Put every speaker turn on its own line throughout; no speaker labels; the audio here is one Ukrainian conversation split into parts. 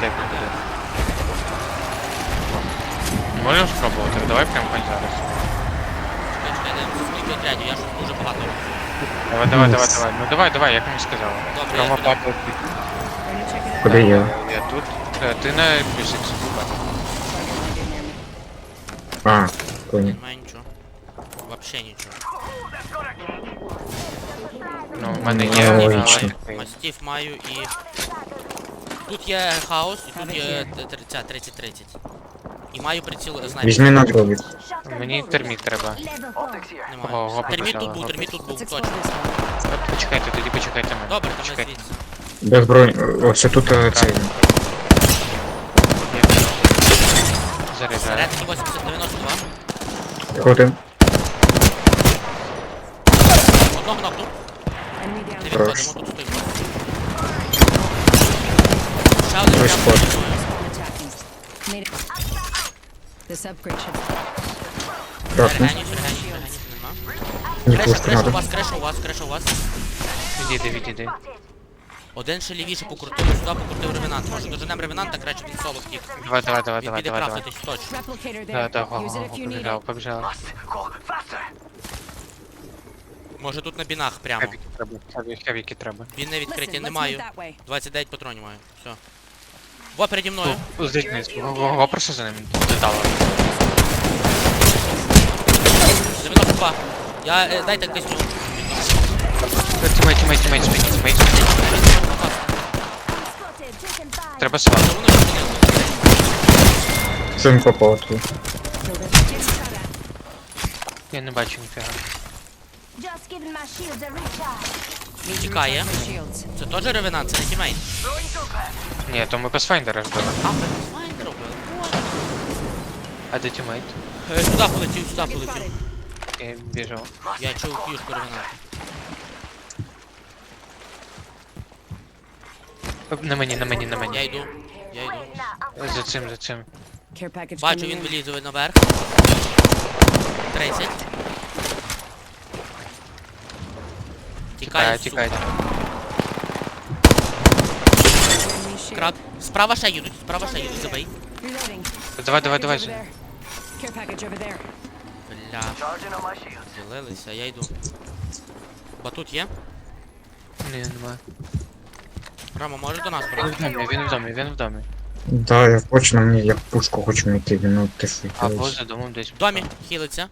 дай буде. Можемо спробувати, давай прямо хоч зараз.
Чекай, чекай, де скільки отрядів, я ж дуже багато.
Давай, давай,
Ну,
давай,
с-
давай. Ну давай, давай, як мені сказала.
Добре,
Прямо
я туди.
батл.
Куди я?
Я тут. Е, Ти на плюс ікс батл.
А, понял.
Немає нічого. Вообще нічого.
Ну, в мене
Ну,
є.
логічно.
але-
Мастів маю і. Тут є хаос, і тут є т- тр- ця 30-30. І маю приціл снайпер.
Візьми на другий.
Мені терміт треба.
Немає.
Ого,
Терміт тут був, терміт тут був, точно.
Почекайте, тоді почекайте мене.
Добре, ми
Почекайте.
звідси.
Без бронь. Ось тут е, цей.
Заряджаю.
Середній 80-92.
Один.
Одного нокну. Не відходимо, тут стоїмо.
Мені
Креша,
пушка
креша у вас, креша у вас, креша у вас.
Відійди, відійди.
Один ще лівіше покрутив, сюди покрутив ревенант. Може доженем ревенанта, краще він соло втік.
Давай, давай, давай,
Він
давай, давай, давай.
крафтитись точно.
Да, да, го, го, побіжав, побіжав.
Може тут на бінах прямо.
Хевіки треба, хевіки треба.
Він не відкриті, не маю.
move that way.
29 патронів маю. Все. Во переді мною.
Здесь не го, го, го, просто за ним додало.
92. Я е, дайте нього.
Тімейт, тімейт, тімейт, тімейт, тімейт. Треба сват.
Воно ж не
Що він попав тут?
Я не бачу ніфіга.
Just giving my shields a recharge.
To
Тікає. Це теж ревенант, це не тімейт.
Ні, то ми Pathfinder ждали.
А, Pathfinder робили.
А де тімейт?
Е, Сюди полетів, сюди полетів.
Я біжав.
Я чув фішку ревенанта.
На мені, на мені, на
Я
мені.
йду. Я йду.
За цим, за цим.
Care package
Бачу,
coming
він
in.
вилізує наверх. 30. Тікає,
Тікає.
Enemy
Справа ще їдуть, справа ще їдуть, забий.
Давай, давай, давай.
Бля. Ділилися, я йду. Батут є?
Ні, немає.
Рома, можеш до нас
Він
прийти?
в домі, він в домі, він в домі.
Да, я хочу на мені, я пушку хочу знайти, ну ти що.
Або за домом десь.
В домі, хілиться.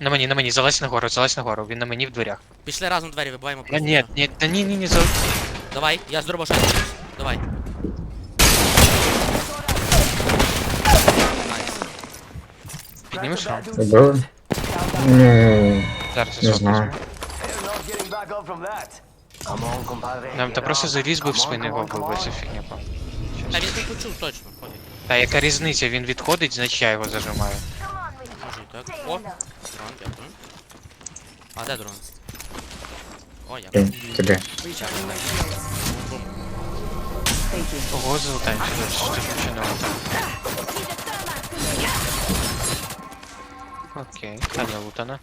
На мені, на мені, залазь нагору, залазь нагору. Він на мені в дверях.
Пішли разом двері, вибиваємо просто.
ні, ні, та ні, ні, ні, залазь.
Давай, я з дробаша. Давай. Найс.
Піднімеш?
Убили? Ну,
Зараз я
Не знаю.
візьму.
not getting back up from that. Come on, compadre.
Нам та
Get
просто
on.
заліз би в
Come on,
спини
come
його
on, come
вбив,
on.
це фігня по.
Та він почув точно, пофіг.
Та яка різниця, він відходить, значить я його зажимаю.
Може і так. О, дрон, дякую. А де дрон? О, я.
ти
you.
Ого, залутаємося, що ти починав так. Окей, Таня лутана.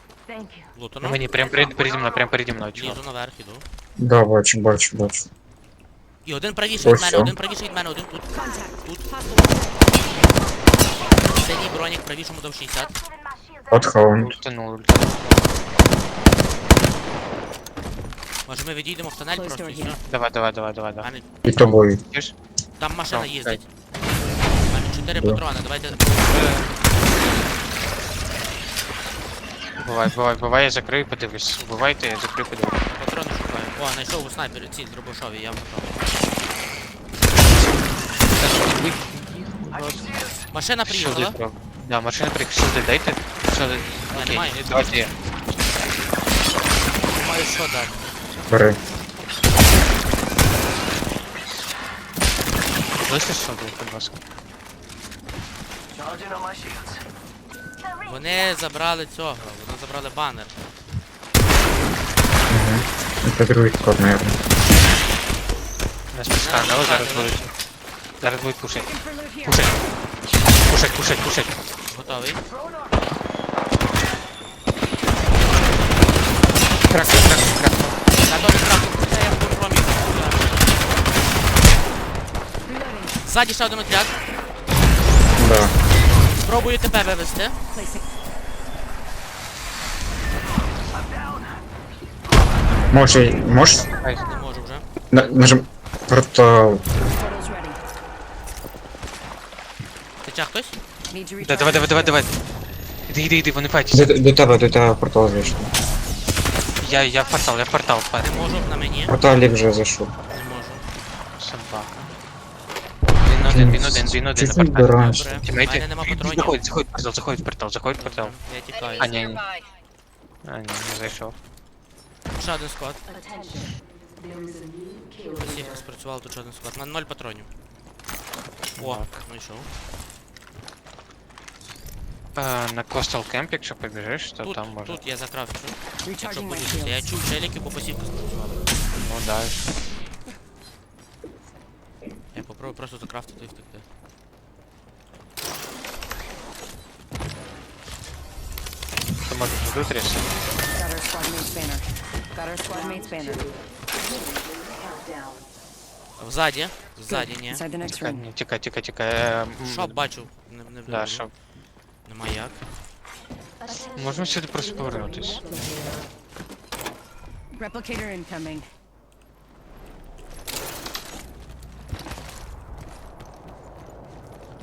Лутано.
мені, прям перед, переді мною, прям переді мною, чувак.
Лізу наверх, іду.
Да, бачу, бачу, бачу.
І один правіше від
Ось
мене,
що.
один правіше від мене, один тут. Тут. Синій бронік правішому дав 60.
От хаунд.
Лутанув, лутанув.
Може ми відійдемо в тунель просто і все.
Давай, давай, давай, давай, давай.
мене-
Під тобою.
Чуєш?
Там машина їздить. У мене 4
Да.
патрони, давайте.
Бувай, бувай, бувай, я закрию, подивись. Бувайте, я закрию, подивись.
Патрони шукаю. О, знайшов у снайпері ці дробашові, я готовий. Машина
Сюди,
приїхала.
Да, машина приїхала. Сюди, дайте.
Я
Окей,
не маю.
давайте.
Маю що дати.
Бери.
Лише сюди, будь ласка.
Вони забрали цього, вони забрали банер.
Угу. Це другий склад, наверное.
Не спускаємо, але зараз будуть. Зараз будуть кушать. Кушать. Кушать, кушать, кушать.
Готовий?
Крак, крак, крак.
Я добре трапив, це я в промі. Ззаді ще один отряд.
Да.
Спробую тебе вивести.
Може, можеш
Ай,
Не можу вже.
на- нажим
ready.
Тече хтось?
Да, давай, давай, давай, давай. Іди, іди, іди, вони файтяться.
До, до тебе, до тебе портал зайшов.
Я, я в портал, я в портал,
Не
парень.
можу на мені.
Портал вже зайшов.
Не можу.
Собака. Він один, він один, він один на
Чуть-чуть.
Добре. У
Тімейти.
мене нема патронів.
Заходь, заходь в портал, заходь в портал, заходь в портал.
Я тікаю.
А, ні, ні. А, ні, не зайшов.
Ще один склад. Пасівка спрацювала, тут ще один склад. У мене ноль патронів. О, знайшов.
А, на Coastal Camp, якщо побіжиш, то
Тут,
там може.
тут я закрафчу. Якщо
Recharging my
подивишся. Я
shields.
чув челіки, бо пасівка спрацювала.
Ну да.
Я попробую просто закрафтити і втекти.
То може зустрітися.
Got our squad mate's banner. Got our squad mate's banner.
Взаді. Ззаді, ні.
Inside the next
Тікай,
room.
ні, тікай, тікай, тікай. Е, м,
Що бачу? Не, не,
Да,
не-
щоб.
Нема як.
Можемо сюди просто повернутись.
Replicator incoming.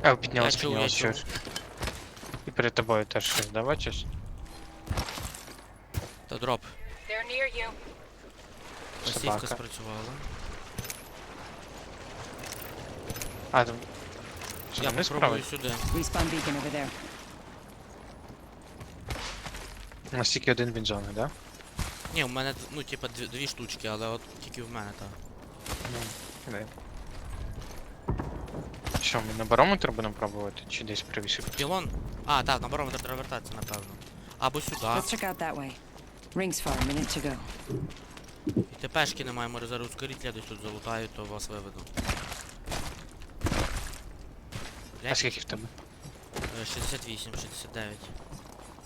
А, піднялась,
Я чув, я
піднялась,
чув.
чуєш. І перед тобою теж щось, да, бачиш?
Та дроп.
They're near you.
Пасівка
Собака.
спрацювала.
А, там... Що,
Я
вниз
попробую
справа?
сюди.
Respawn beacon over there.
У нас тільки один бензон, да?
Ні, у мене, ну, типа, дві, дві штучки, але от тільки в мене, так.
Дай. Що, ми на барометр будемо пробувати, чи десь привісити?
Пілон? А, так, на барометр треба вертатися, напевно. Або сюди.
Let's check out that way. Rings far, minute to go.
І ТПшки немає, може зараз ускорителя десь тут залутаю, то вас виведу.
А
Блять,
скільки в тебе?
68, 69.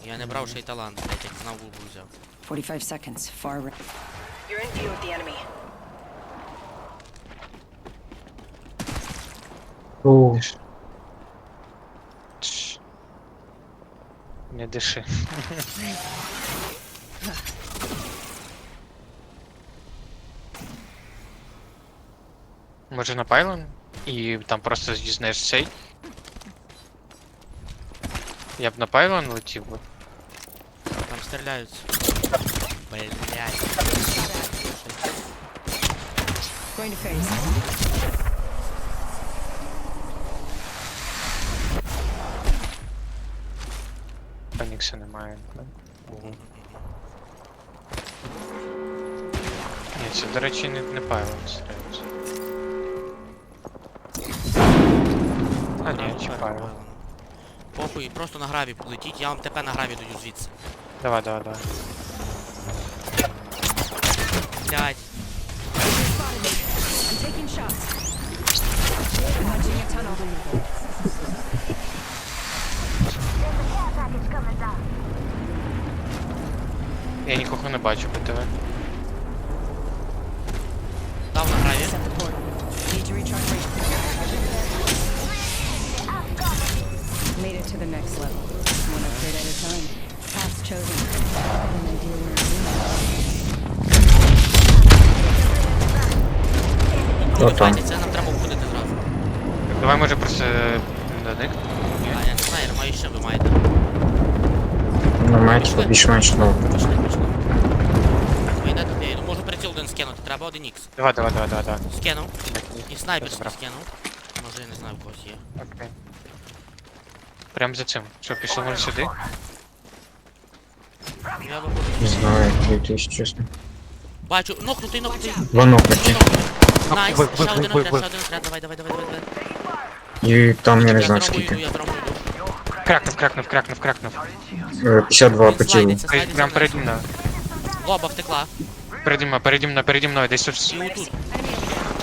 Я не брав ще й талант, блять, як знав губу взяв.
45 seconds. Far right.
You're in view of the enemy.
О,
Тш. Не диши. Може на пайлон? І там просто дізнаєш цей? Я б на пайлон летів би.
Там стріляються. Блять.
Going to phase.
Фенікса немає. да? Ого. Ні, це, до речі, не, не пайлон стріляється. А ні, чи пайлон.
Похуй, просто на граві полетіть, я вам ТП на граві даю звідси.
Давай, давай, давай.
Блять.
Я нікого не бачу по тебе.
Дав на граві.
My Made it to the next level. One upgrade at a time. Path chosen.
О, там.
файтяться, нам треба входити зразу.
Давай може просто до них.
А, я не знаю, я маю ще, ви маєте.
на меч більш-менш ну.
Пішли, пішли. Ви йдете, я йду, можу приціл один скинути, треба один ікс.
Давай, давай, давай, давай.
Скинув. І снайперський скинув. Може я не знаю, в когось є.
Окей. Прям за цим. Що, пішли може сюди?
Я виходжу.
Не знаю, якийсь чесно.
Бачу, нокнутий, нокнутий.
Два нокнуті.
Найс,
Бой,
ще
бой,
один
бой,
отряд,
бой.
ще один отряд, давай, давай, давай, давай, давай.
І там я не
Я
знаю
з дорогою йду,
скільки.
я з дорогою йду.
Кракнув, кракнув, кракнув, кракнув.
Е, 52 по тілу.
Слайдиться,
Прям
слайдиться
переді
вниз.
мною.
Лоба втекла.
Переді мною, переді мною, переді мною, десь тут.
І отут.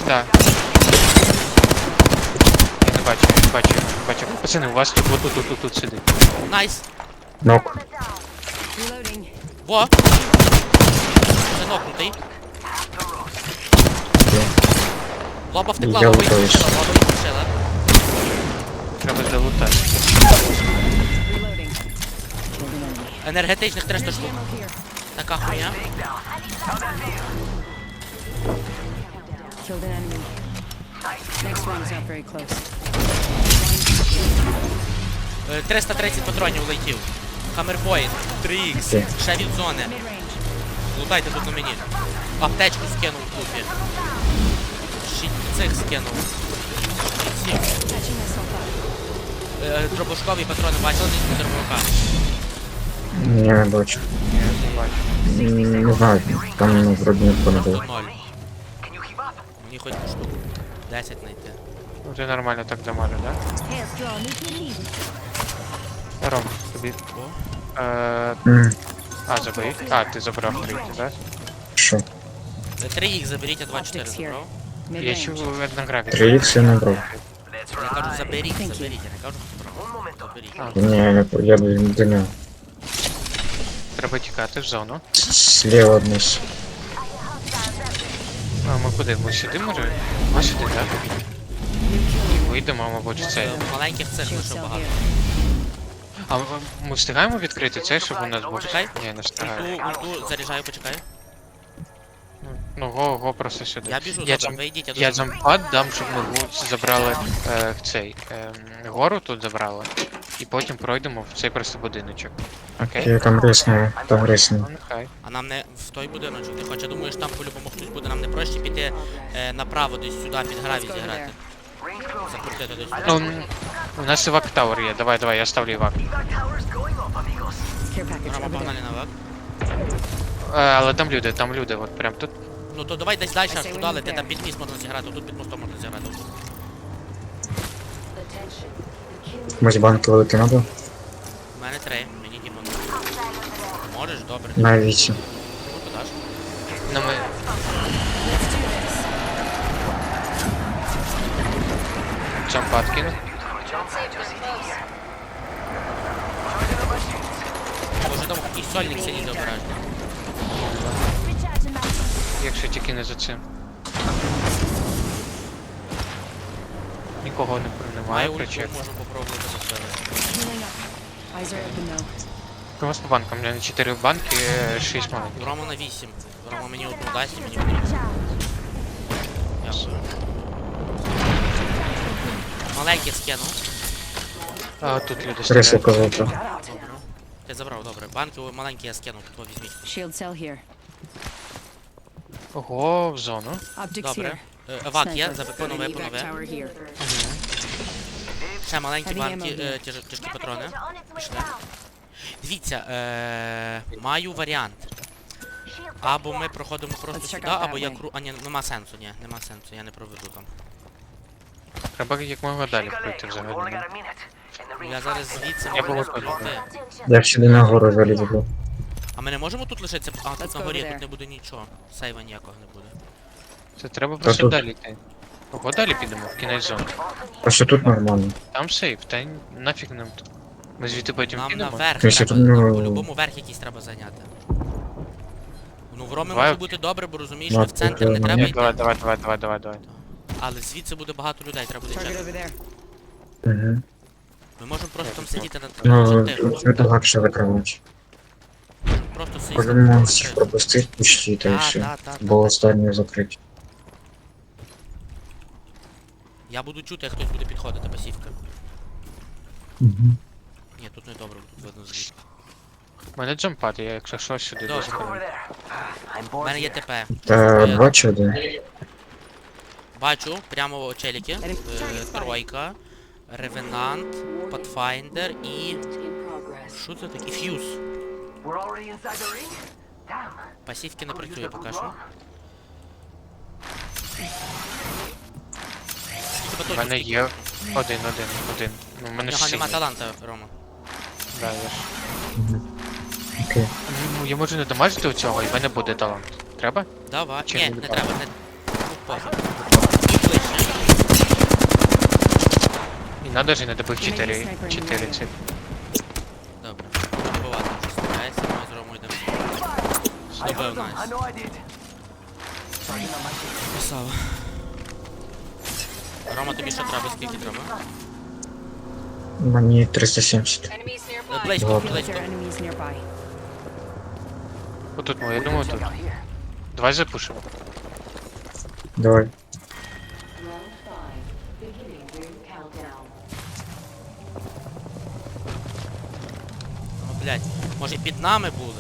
Да. Я не бачу, я не бачу, я не бачу. Пацани, у вас тут, отут, тут, тут, тут сидить.
Найс.
Нок.
Во. Це нокнутий. Лоба втекла,
Я
лоба їх
готовий.
лоба їх пішила.
буде лутати.
Reloading. Killed an enemy.
Енергетичних 300 штук.
Ammo here.
Така хуйня.
Killed an enemy. Next one is not very close.
Е, 330 патронів летів. Хаммерпоінт, 3х,
Окей.
ще від зони. Лутайте тут на мені. Аптечку скинув в клубі. Щит цих скинув. Е, Дробушкові патрони бачили десь дробовика?
Ні, не бачу.
Я не бачу.
Знаю, там ну, вроді ніхто не
ноль. Мені хоч штук 10 знайти.
Ну ти нормально так дамажиш, да? Ром, тобі. Е,
М,
а, забий. А, ти забрав третій, да?
Що?
3 їх заберіть, а 2-4
Optics here.
забрав.
Я чув
Mid-range.
етнографію.
3х я не.
Я кажу, заберіть,
Thank you.
заберіть, я не кажу, забрав. Заберіть.
Ні, я не я до нього.
Треба тікати в зону.
Слева вниз.
А ми куди? Ми сюди може? Ми сюди, так? Вийдемо, мабуть, в цей.
Маленьких цих лише багато.
А ми- ми встигаємо відкрити цей, щоб у нас був?
Чекай.
Ні, не встигаємо.
Ульту, ульту заряджаю, почекай.
Ну, го, го просто сюди.
Я біжу,
Я
добре,
джам-
вийдіть, я
Я
дуже...
джампад дам, щоб ми гу- забрали е, цей е, гору тут забрали. І потім пройдемо в цей просто будиночок. Окей?
Я там рисну, там рисну.
Ну нехай.
А нам не в той будиночок не хоче. Думаєш, там по-любому хтось буде, нам не проще піти е, направо десь сюди під гравій
Let's
Десь.
Ну, у нас івак Тауер є, давай, давай, я ставлю
package
Рома, погнали на вак.
Е, але там люди, там люди, от прям тут.
Ну то давай десь далі
I
аж туди, але ти там під міст можна зіграти, тут під мостом можна зіграти. отут.
Комусь банки великі надо?
У мене три, мені Дімон. Можеш, добре.
На вісім.
Ну, подаш.
Ну ми. Джампад кину.
Може там і сольник сидить обережно.
Якщо тільки не за цим. Нікого не
Має
немає,
ульту,
причек.
можна попробувати
open though.
Комусь по банкам, у мене 4 банки, 6 маленьких.
Рома на 8. Рома мені одну дасть, мені потрібно.
recharge.
Дякую. Маленьких скинув.
А тут люди
Риса
стріляють.
Добре. Ти забрав, добре. Банки маленькі я скинув, то візьміть.
Shield cell here.
Ого, в зону.
Optics
Добре.
here.
Е, Вак є,
Sniper.
за понове,
Evac
понове.
tower here.
Ще маленькі
Heavy
банки,
ammo
е, тяж- тяжкі патрони. Пішли. Дивіться, е, маю варіант. Або ми проходимо просто
Let's check
сюди,
out that
або я
way.
кру... А ні, нема сенсу, ні, нема сенсу, я не проведу там.
Треба як далі пройти взагалі.
Я зараз звідси
Я
можу
був
пройти.
Я сюди на гору залізу.
А ми не можемо тут лишитися? А, тут на горі, тут не буде нічого. Сейва ніякого не буде.
Це треба просто
тут-
далі йти. Ого, далі підемо, в кінець зони.
Просто тут нормально.
Там сейф, та й нафіг нам тут. Ми звідти потім
Нам
підемо.
наверх треба,
тут,
нам
ну,
по-любому верх якийсь треба зайняти. Ну в Ромі
Давай.
може бути добре, бо розумієш,
Ну,
що в центр не треба
Ні,
йти.
давай, давай, давай, давай, давай, давай.
Але звідси буде багато людей, треба буде
Target
чекати.
there.
Угу.
Ми можемо просто там сидіти на
Ну,
тихо.
тут легше.
Можемо просто сидіти. На
всіх
тихо.
пропустити почти та й
Та,
все. Бо останнє закриті.
Я буду чути, як хтось буде підходити пасівка.
Угу.
Ні, тут не добре, тут видно звідти.
У мене джампад, я якщо що сюди
Добре.
доскочу.
У мене є ТП.
Та
Е,
бачу один.
Бачу, прямо челіки. Е, Тройка, Ревенант, Pathfinder і. Що це таке? Фьюз. Пасівки не працює поки що.
У мене є один, один, один. Ну, В мене
нього нема таланта, Рома.
Да, я ж.
Окей.
Ну, я можу не дамажити цього, і в мене буде талант. Треба?
Давай. Ні,
не треба?
треба, не. Ну, І
надо ж не добив
Can I use
4,
sniper in
4
the
ці.
Добре. Добивати вже старається, ми з Ромою йдемо. Добив найс. Красава. Рома, тобі що треба? Скільки треба?
Мені 370.
Е, Близько,
Ладно.
Is
близько.
there enemies nearby?
Отут, ну, я думаю, тут. Давай запушимо.
Давай.
Блядь, може під нами були?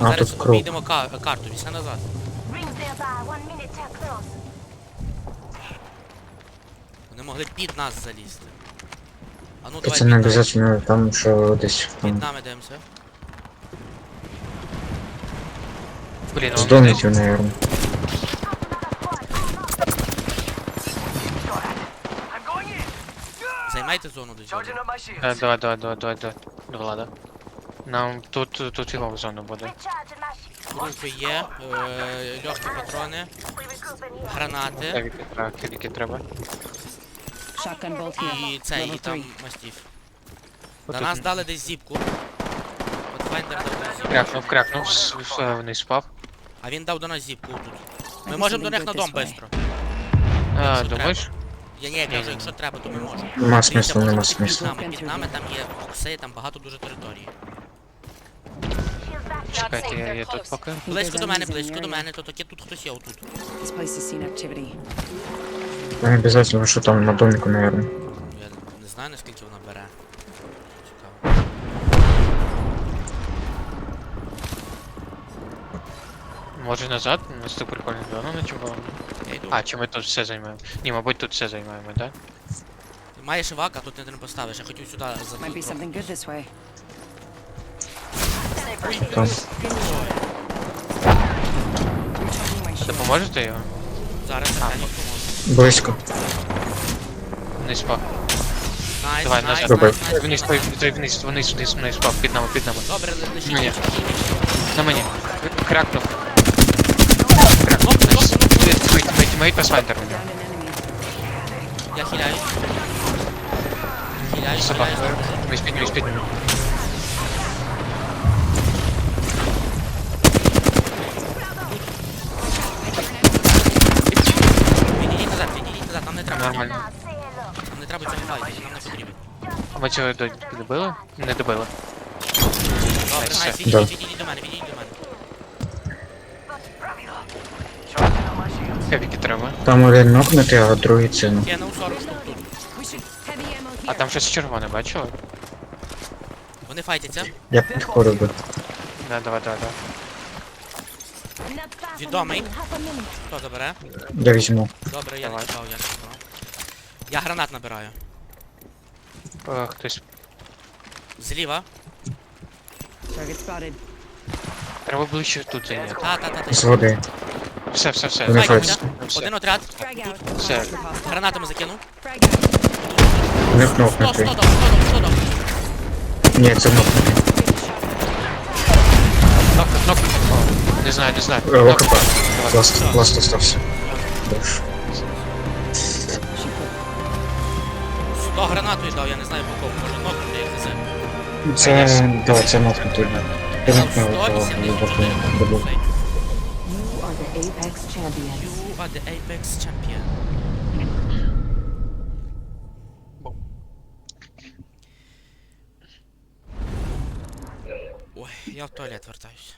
А,
Зараз
тут
обійдемо ка- карту, віся назад.
Rings nearby. One minute till close.
Вони могли під нас залізти. А ну давай
це
під
не
нами.
обов'язково там, що десь
Під
там.
нами дивимося.
Блін,
З
он
донатів, наверное.
I'm going in.
Зону до
shields.
Е, Давай, давай, давай, давай, давай. До влада. Нам тут, тут фігова зона буде.
Recharging.
Групи є, е, легкі патрони, гранати
Кевіки, треба, кевіки треба.
Shotgun bolt here.
і цей, і
Level
там
3.
мастів. На
Отут
нас дали десь зіпку. Pathfinder дав десь зіпку.
Крякнув, крякнув, с- с- вниз спав.
А він дав до нас зіпку тут. Ми можемо до них на дом бистро.
А, думаєш?
Я ні, я кажу, якщо треба, то ми можемо.
Нема смислу, нема
бути під нами, під нами там є бокси, там багато дуже території.
Чекайте, я, я тут поки.
Близько до мене, близько до мене, то таке тут хтось є отут.
This place has seen activity.
Не обов'язково, що там на домику, наверное.
Я не знаю наскільки вона бере. Цікаво.
Може назад? У нас тут прикольна зона на чого?
Я йду.
А, чи ми тут все займаємо? Ні, мабуть, тут все займаємо, так?
Маєш івак, а тут не не поставиш. Я хотів сюди за
Might be something good this way.
Там.
Recharging my shield.
Допоможете його?
Зараз я
ну.
допоможу.
Близько.
Вниз спав.
Найс,
Давай,
найс,
назад.
Найс, найс,
Вниз,
найс.
той, той вниз, вниз, вниз, вниз спав, під нами, під нами.
Добре, лишіть,
Ні.
лишіть.
На мені. Крякнув. Крякнув.
Стоп, стоп.
Мейт, мейт, мейт, пасфайдер у нього.
Found an enemy.
Я хиляюсь. Хиляюсь,
Собака.
хиляюсь.
Вниз, піднімись, піднімись.
Відійдіть назад, відійдіть назад, нам не треба.
Нормально.
Now say hello.
Нам не треба цього файту, нам не потрібен.
А ми цього до- добили? Не добили.
Добре,
Все.
найс,
Да.
відійдіть, відійдіть до мене, відійдіть до мене.
Charging
Кевіки треба.
Там один нокнутий, а другий це. ну.
Кинув 40 штук тут.
А там щось червоне, бачили?
Вони файтяться.
Я підходив би.
Да, давай, давай, давай.
Відомий. Хто забере?
Я візьму.
Добре, я не
Давай.
чекав, я не чекав. Я гранат набираю.
Е, Хтось.
Зліва.
Target spotted.
Треба ближче тут зайняти.
Та, та, та, та.
З води.
Все, все, все.
Вони
файтяться. Один отряд.
Все.
Гранатами закинув.
Frag out.
У них
100, 100
нокнутий.
дом, 100 дом, 100 дом.
Ні, це нокнутий.
Кнопка, кнопка. О, Не знаю, не знаю.
Е, ОКП. Пласт, пласт остався. Боже.
100 гранатою дав, я не знаю по кому. Може нокнути, як це.
Це, да, це нокнутий. Я
Дав
нокнув того
184
добу.
штуки.
You are the Apex champions.
You are the Apex Champion. Ой, я в туалет вертаюсь.